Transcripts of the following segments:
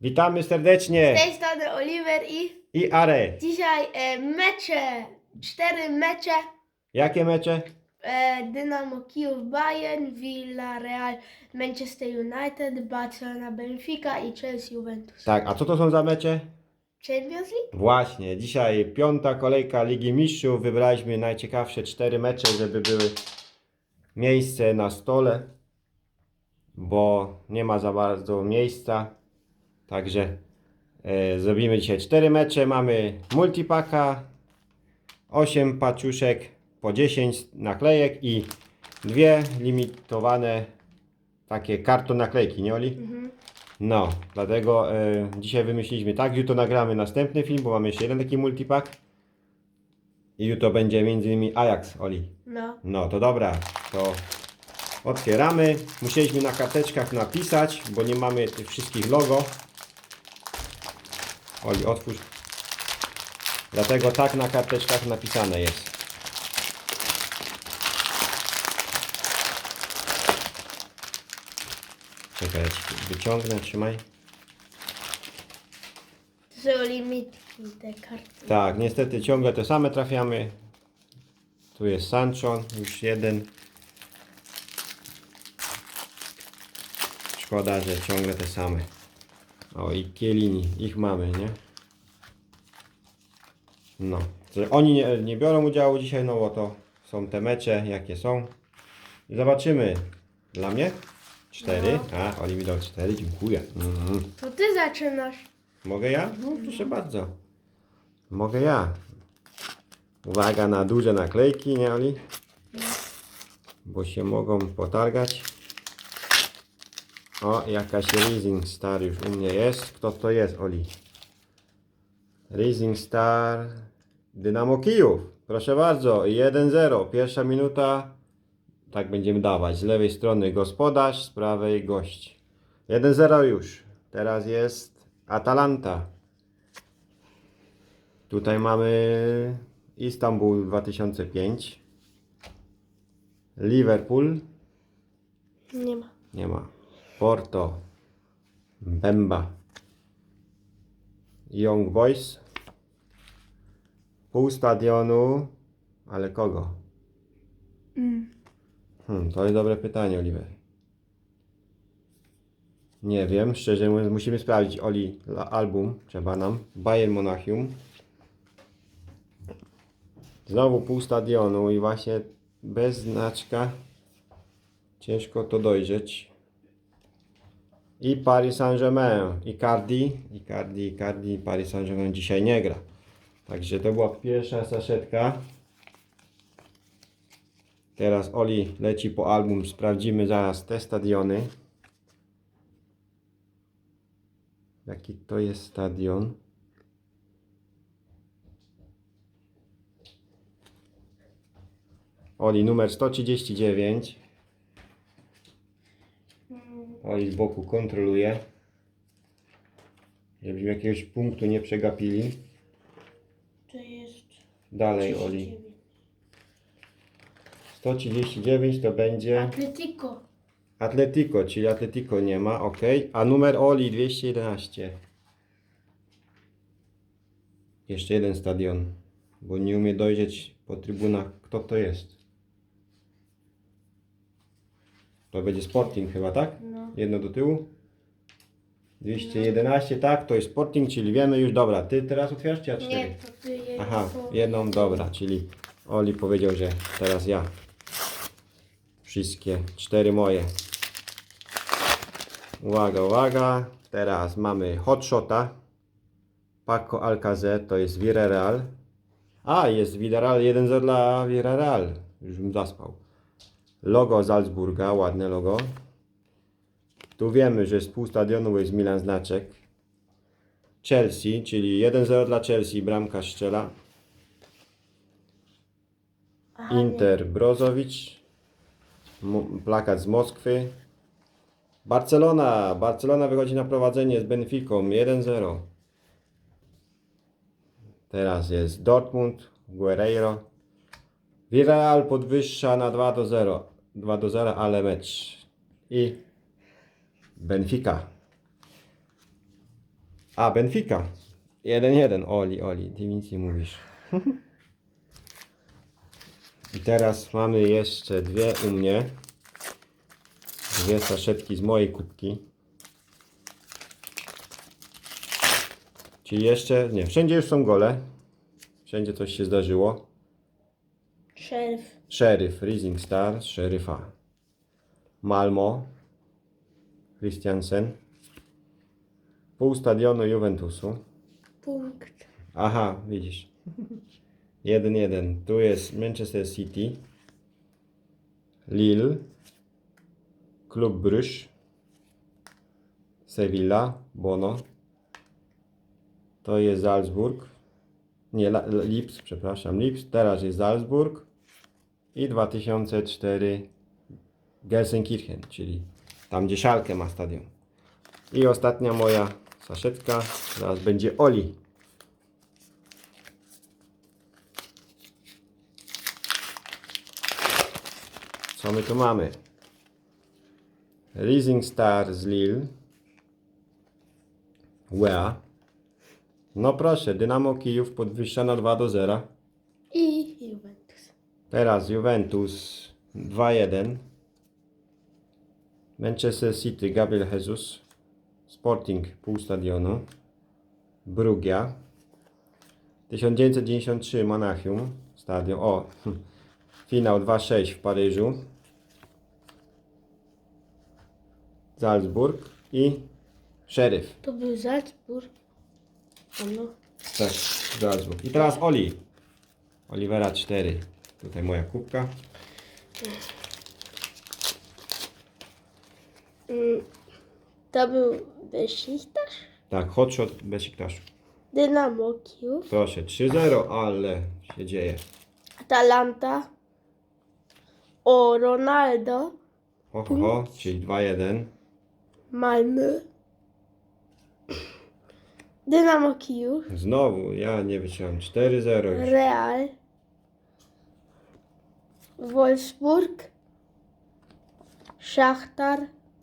Witamy serdecznie Z tej strony Oliver i i Are. dzisiaj e, mecze, cztery mecze Jakie mecze? e, Dynamo Kijów, Bayern, Villarreal, Manchester United, Barcelona, Benfica i Chelsea Juventus. Tak, a co to są za mecze? Champions League? Właśnie, dzisiaj piąta kolejka Ligi Mistrzów. Wybraliśmy najciekawsze cztery mecze, żeby były miejsce na stole, bo nie ma za bardzo miejsca. Także e, zrobimy dzisiaj cztery mecze. Mamy multipaka, 8 paczuszek po 10 naklejek i dwie limitowane takie karton naklejki, nie Oli? Mhm. No, dlatego e, dzisiaj wymyśliliśmy tak, jutro nagramy następny film, bo mamy jeszcze jeden taki multipack. I jutro będzie między innymi Ajax, Oli. No. No to dobra, to otwieramy. Musieliśmy na karteczkach napisać, bo nie mamy tych wszystkich logo. Oli, otwórz. Dlatego tak na karteczkach napisane jest. Czekaj, wyciągnę, trzymaj. To są limitki te karty. Tak, niestety ciągle te same trafiamy. Tu jest Sancho, już jeden. Szkoda, że ciągle te same. O i Kielini, ich mamy, nie? No, oni nie, nie biorą udziału dzisiaj, no bo to są te mecze, jakie są. Zobaczymy. Dla mnie? Cztery. A, oni mi dał cztery, dziękuję. Mhm. To ty zaczynasz. Mogę ja? No, proszę bardzo. Mogę ja. Uwaga na duże naklejki, nie Oli? Bo się mogą potargać. O, jakaś Rising Star już u mnie jest. Kto to jest, Oli? Rising Star Dynamo Kijów. Proszę bardzo, 1-0. Pierwsza minuta. Tak będziemy dawać. Z lewej strony gospodarz, z prawej gość. 1-0 już. Teraz jest Atalanta. Tutaj mamy Istanbul 2005. Liverpool. Nie ma. Nie ma. Porto. Bemba. Young Boys. Pół stadionu. Ale kogo? Mm. Hmm, to jest dobre pytanie, Oliver. Nie wiem, szczerze mówiąc, musimy sprawdzić Oli album, trzeba nam. Bayern Monachium. Znowu pół stadionu i właśnie bez znaczka ciężko to dojrzeć. I Paris Saint-Germain, Icardi, Icardi, Icardi, Paris Saint-Germain dzisiaj nie gra. Także to była pierwsza saszetka. Teraz Oli leci po album, sprawdzimy zaraz te stadiony. Jaki to jest stadion? Oli numer 139. Oli z boku kontroluje. Żebyśmy jakiegoś punktu nie przegapili. To jest Dalej Oli. 139 to będzie Atletico. Atletico, czyli Atletico nie ma, ok. A numer Oli 211. Jeszcze jeden stadion, bo nie umie dojrzeć po trybunach, kto to jest. To będzie Sporting chyba, tak? No. Jedno do tyłu. 211, tak, to jest Sporting, czyli wiemy już, dobra, ty teraz otwierasz czy ja cztery? Nie, to ty Aha, jedną, dobra, czyli Oli powiedział, że teraz ja. Wszystkie cztery moje. Uwaga, uwaga. Teraz mamy Hotshota. Paco Alcacer, to jest Villarreal. A, jest Villarreal, 1-0 dla Villarreal. Już bym zaspał. Logo Salzburga, ładne logo. Tu wiemy, że z pół stadionu jest Milan znaczek. Chelsea, czyli 1-0 dla Chelsea, bramka strzela. Aha, Inter Brozowicz. Plakat z Moskwy. Barcelona. Barcelona wychodzi na prowadzenie z Benficą 1-0. Teraz jest Dortmund, Guerreiro. Villarreal podwyższa na 2 do 0. 2 do 0, ale mecz. I Benfica. A, Benfica. 1-1. Oli, Oli, ty nic nie mówisz. I teraz mamy jeszcze dwie u mnie. Dwie saszetki z mojej kubki. Czyli jeszcze, nie, wszędzie już są gole. Wszędzie coś się zdarzyło. Szerf. Sheriff, Rising Star, Szeryfa. Malmo, Christiansen. Pół stadionu Juventusu. Punkt. Aha, widzisz. 1-1. Tu jest Manchester City. Lille. Klub Bruges. Sevilla. Bono. To jest Salzburg. Nie, Lips, przepraszam. Lips. Teraz jest Salzburg. I 2004 Gelsenkirchen, czyli tam gdzie Schalke ma stadion. I ostatnia moja saszetka. Teraz będzie Oli. Co my tu mamy? Rising Star z Lille. Wea. No proszę, Dynamo Kijów podwyższona 2 do 0. Teraz Juventus 2-1. Manchester City, Gabriel Jesus. Sporting, pół stadionu. Brugia. 1993 Monachium, stadion. O, finał 2-6 w Paryżu. Salzburg i Sheriff. To był Salzburg. No. Tak, Salzburg. I teraz Oli. Olivera 4. Tutaj moja kubka. Mm, To był Besiktas. Tak, hotshot Besiktaszu. Dynamo Kijów. Proszę, 3-0, ale się dzieje. Atalanta. O Ronaldo. Ho, ho, ho, czyli 2-1. Malmö. Dynamo Kijów. Znowu, ja nie wytrzymam. 4-0 już. Real. Wolfsburg. Szachtar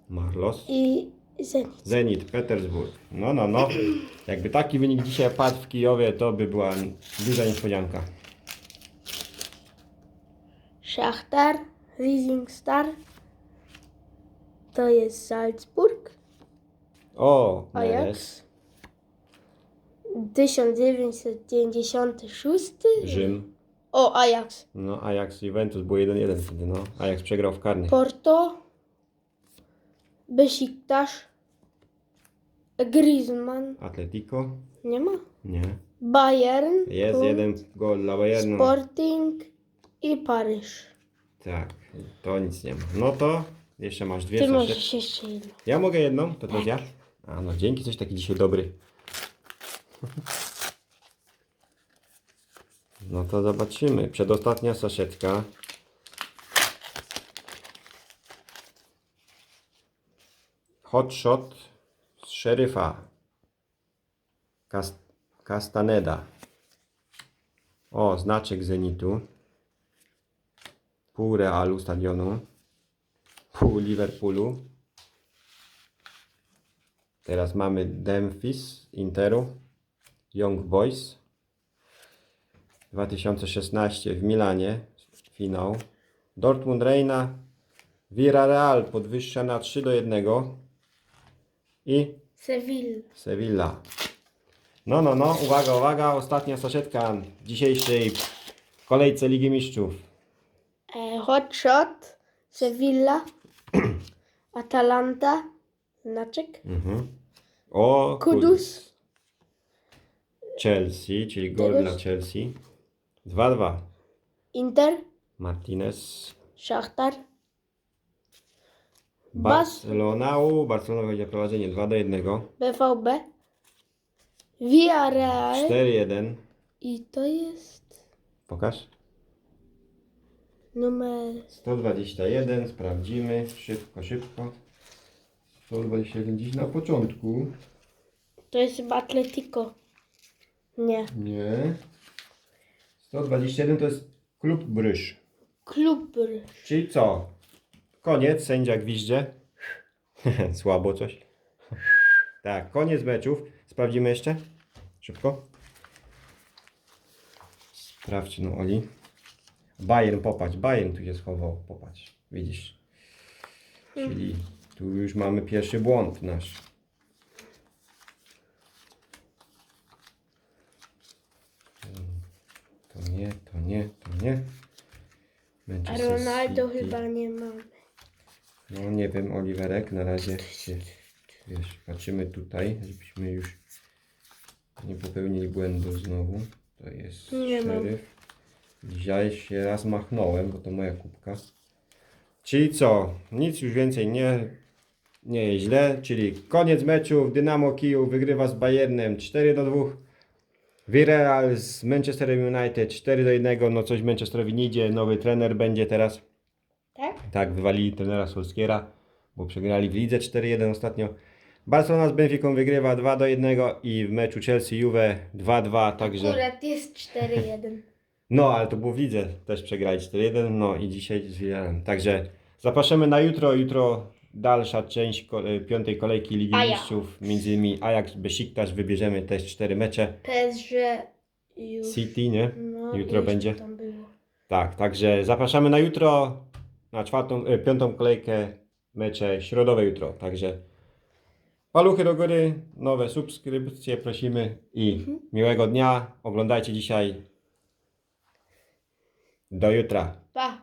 Marlos. i Zenit. Zenit, Petersburg. No, no, no. Jakby taki wynik dzisiaj padł w Kijowie, to by była duża niespodzianka. Szachtar, Rising Star. To jest Salzburg. O. Ajax. 1996. Rzym. O, Ajax. No, Ajax, Juventus było 1-1 wtedy, no. Ajax przegrał w karnych. Porto. Besiktas. Griezmann. Atletico? Nie ma. Nie. Bayern. Jest Punkt. jeden gol dla Bayernu. Sporting i Paryż. Tak, to nic nie ma. No to jeszcze masz dwie Ty saszetki. możesz jeszcze jedno. Ja mogę jedną? To teraz ja? A no dzięki, coś taki dzisiaj dobry. No to zobaczymy. Przedostatnia saszetka. Hotshot z szeryfa. Kas Castaneda. O, znaczek Zenitu. Pół Realu stadionu. Pół Liverpoolu. Teraz mamy Memphis, Interu, Young Boys. 2016 w Milanie, finał. Dortmund Reina, Villarreal podwyższa na 3 do 1 i Sevilla. Sevilla. No, no, no, uwaga, uwaga, ostatnia saszetka w dzisiejszej kolejce Ligi Mistrzów. E, Hotshot. Sevilla. Atalanta. Znaczek. Mhm. O, Kudus. Chelsea, czyli gol Kudus. dla Chelsea. 2-2. Inter. Martinez. Szachtar. Bas. Barcelona. U, Barcelona będzie prowadzenie 2 do 1. BVB. Villarreal. 4-1. I to jest Pokaż. numer 121. Sprawdzimy. Szybko, szybko. 121 dziś na początku. To jest chyba Atletico. Nie. Nie. 121 to jest klub Bryż. Klub Bryż. Czyli co? Koniec, sędzia gwiździe. Słabo coś. Tak, koniec meczów. Sprawdzimy jeszcze? Szybko. Sprawdź, no Oli. Bayern, popatrz, Bayern tu się schował, popatrz, widzisz. Czyli tu już mamy pierwszy błąd nasz. To nie, to nie, to nie. A Manchester Ronaldo City. chyba nie mamy. No nie wiem, Oliverek, na razie się, wiesz, patrzymy tutaj, żebyśmy już nie popełnili błędu znowu. To jest Nie mam. szeryf. Dzisiaj się raz machnąłem, bo to moja kubka. Czyli co? Nic już więcej nie, nie jest źle, czyli koniec meczu. Dynamo Kijów wygrywa z Bayernem 4 do 2. Villarreal z Manchesterem United 4 do 1. No coś Manchesterowi nie idzie, nowy trener będzie teraz. Tak? Tak, wywalili trenera Solskiera, bo przegrali w lidze 4-1 ostatnio. Barcelona z Benficą wygrywa 2 do 1 i w meczu Chelsea-Juve 2-2, także... Akurat jest 4-1. No, ale to było w lidze, też przegrali 4-1, no i dzisiaj z Villarrealem. Także zapraszamy na jutro, jutro dalsza część e, piątej kolejki Ligi Ajax. Mistrzów, między innymi Ajax, Besiktas, wybierzemy też 4 mecze. PSG już. City, nie? No, Jutro będzie. Tak, także zapraszamy na jutro, na czwartą, e, piątą kolejkę, mecze środowe jutro. Także paluchy do góry, nowe subskrypcje prosimy i miłego dnia. Oglądajcie dzisiaj. Do jutra. Pa!